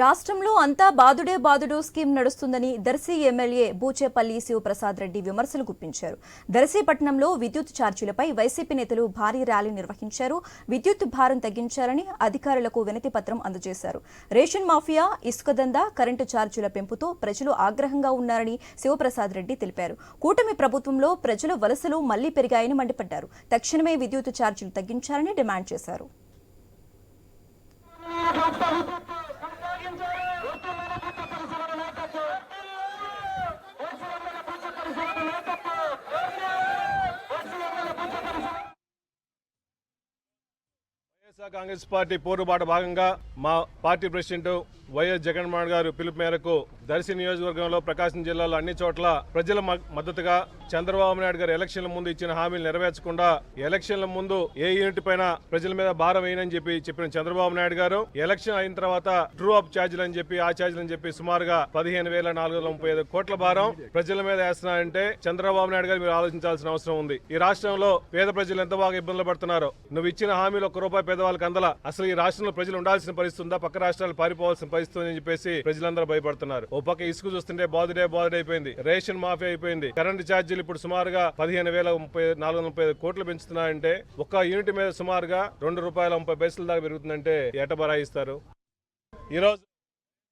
రాష్ట్రంలో అంతా బాదుడే బాదుడు స్కీమ్ నడుస్తుందని దర్శి ఎమ్మెల్యే బూచేపల్లి శివప్రసాద్ రెడ్డి విమర్శలు గుప్పించారు. దర్శి పట్టణంలో విద్యుత్ ఛార్జీలపై వైసీపీ నేతలు భారీ ర్యాలీ నిర్వహించారు. విద్యుత్ భారం తగ్గించాలని అధికారులకు వినతి పత్రం అందజేశారు. రేషన్ మాఫియా ఇసుక దందా కరెంటు ఛార్జీల పెంపుతో ప్రజలు ఆగ్రహంగా ఉన్నారని శివప్రసాద్ రెడ్డి తెలిపారు. కూటమి ప్రభుత్వంలో ప్రజల వలసలు మళ్ళీ పెరిగాయని మండిపడ్డారు. తక్షణమే విద్యుత్ ఛార్జీలు తగ్గించాలని డిమాండ్ చేశారు. వైఎస్ఆర్ కాంగ్రెస్ పార్టీ పోరుబాట భాగంగా మా పార్టీ ప్రెసిడెంట్ వైఎస్ జగన్మోహన్ గారు పిలుపు మేరకు దర్శి నియోజకవర్గంలో ప్రకాశం జిల్లాలో అన్ని చోట్ల ప్రజల మద్దతుగా చంద్రబాబు నాయుడు గారు ఎలక్షన్ల ముందు ఇచ్చిన హామీలు నెరవేర్చకుండా ఎలక్షన్ల ముందు ఏ యూనిట్ పైన ప్రజల మీద భారం వేయనని చెప్పి చెప్పిన చంద్రబాబు నాయుడు గారు ఎలక్షన్ అయిన తర్వాత ట్రూ అప్ ఛార్జీలు అని చెప్పి ఆ ఛార్జీలు అని చెప్పి సుమారుగా పదిహేను వేల నాలుగు వందల ముప్పై ఐదు కోట్ల భారం ప్రజల మీద వేస్తున్నారంటే చంద్రబాబు నాయుడు గారు మీరు ఆలోచించాల్సిన అవసరం ఉంది. ఈ రాష్ట్రంలో పేద ప్రజలు ఎంత బాగా ఇబ్బందులు పడుతున్నారు నువ్వు ఇచ్చిన హామీలు ఒక్క రూపాయి వాళ్ళకి అందల అసలు ఈ రాష్ట్రంలో ప్రజలు ఉండాల్సిన పరిస్థితి ఉందా? పక్క రాష్ట్రాలు పారిపోవాల్సిన పరిస్థితి అని చెప్పేసి ప్రజలందరూ భయపడుతున్నారు. ఓ పక్క ఇసుక చూస్తుంటే బాధుడే బాధుడే అయిపోయింది. రేషన్ మాఫీ అయిపోయింది. కరెంటు ఛార్జీలు ఇప్పుడు సుమారుగా పదిహేను వేల ముప్పై నాలుగు వందల ముప్పై కోట్లు పెంచుతున్నారంటే ఒక్క యూనిట్ మీద సుమారుగా రెండు రూపాయల ముప్పై పైసల దాకా పెరుగుతుందంటే ఎట బరాయిస్తారు. ఈ రోజు